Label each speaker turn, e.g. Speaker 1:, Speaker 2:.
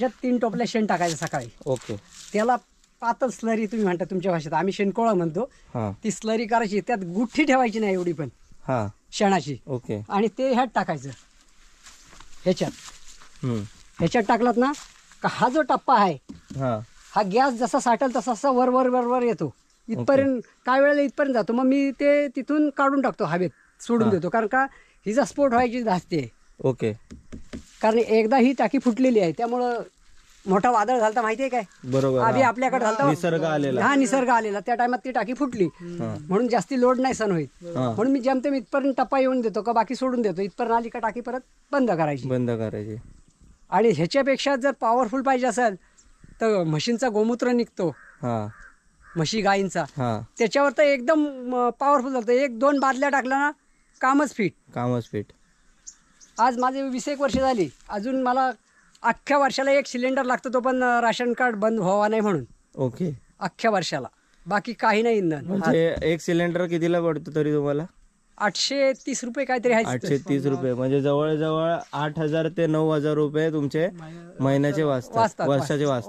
Speaker 1: त्याच्यात तीन टोपल्या शेण टाकायचं सकाळी.
Speaker 2: ओके.
Speaker 1: त्याला पातळ स्लरी तुम्ही म्हणता तुमच्या भाषेत. आम्ही शेणकोळा म्हणतो.
Speaker 2: हां.
Speaker 1: ती स्लरी करायची त्यात गुठ्ठी ठेवायची नाही एवढी पण.
Speaker 2: हां.
Speaker 1: शेणाची.
Speaker 2: ओके.
Speaker 1: आणि ते ह्यात टाकायचं. ह्याच्यात.
Speaker 2: हम्म.
Speaker 1: ह्याच्यात टाकलात ना का हा जो टप्पा आहे
Speaker 2: हां.
Speaker 1: हा गॅस जसा साठेल तसा तसा वर वर वर वर येतो. इथपर्यंत काय वेळेला इथपर्यंत जातो. मग मी ते तिथून काढून टाकतो हवेत सोडून देतो. कारण का हिचा स्फोट व्हायची धास्ती आहे.
Speaker 2: ओके.
Speaker 1: कारण एकदा ही टाकी फुटलेली आहे त्यामुळं मोठा वादळ झालता माहिती आहे काय?
Speaker 2: बरोबर
Speaker 1: आधी
Speaker 2: हां.
Speaker 1: आपल्याकडे झालता.
Speaker 2: निसर्ग आलेला.
Speaker 1: हा निसर्ग आलेला. त्या टायमात ती टाकी फुटली. म्हणून जास्ती लोड नाही सण होईल.
Speaker 2: हां.
Speaker 1: म्हणून मी जेमतेम इथपर्यंत टप्पा येऊन देतो का बाकी सोडून देतो. इथपर्यंत आली का टाकी परत बंद करायची.
Speaker 2: बंद करायचे.
Speaker 1: आणि ह्याच्यापेक्षा जर पॉवरफुल पाहिजे असेल तर म्हशींचा गोमूत्र निघतो.
Speaker 2: हां.
Speaker 1: म्हशी गायींचा.
Speaker 2: हां.
Speaker 1: त्याच्यावर तर एकदम पॉवरफुल झालं एक दोन बादल्या टाकल्या ना कामच फिट
Speaker 2: कामच पीठ
Speaker 1: आज माझे वीस एक वर्ष झाली. अजून मला अख्ख्या वर्षाला एक सिलेंडर लागतो तो पण राशन कार्ड बंद व्हावा नाही म्हणून.
Speaker 2: ओके.
Speaker 1: अख्ख्या वर्षाला. बाकी काही नाही इंधन.
Speaker 2: म्हणजे एक सिलेंडर कितीला पडतो तरी तुम्हाला?
Speaker 1: आठशे तीस रुपये काहीतरी आहे
Speaker 2: आठशे तीस रुपये. म्हणजे जवळजवळ आठ हजार ते नऊ हजार रुपये तुमचे महिन्याचे वाचतात.
Speaker 1: वाचतात,
Speaker 2: वर्षाचे वाचतात.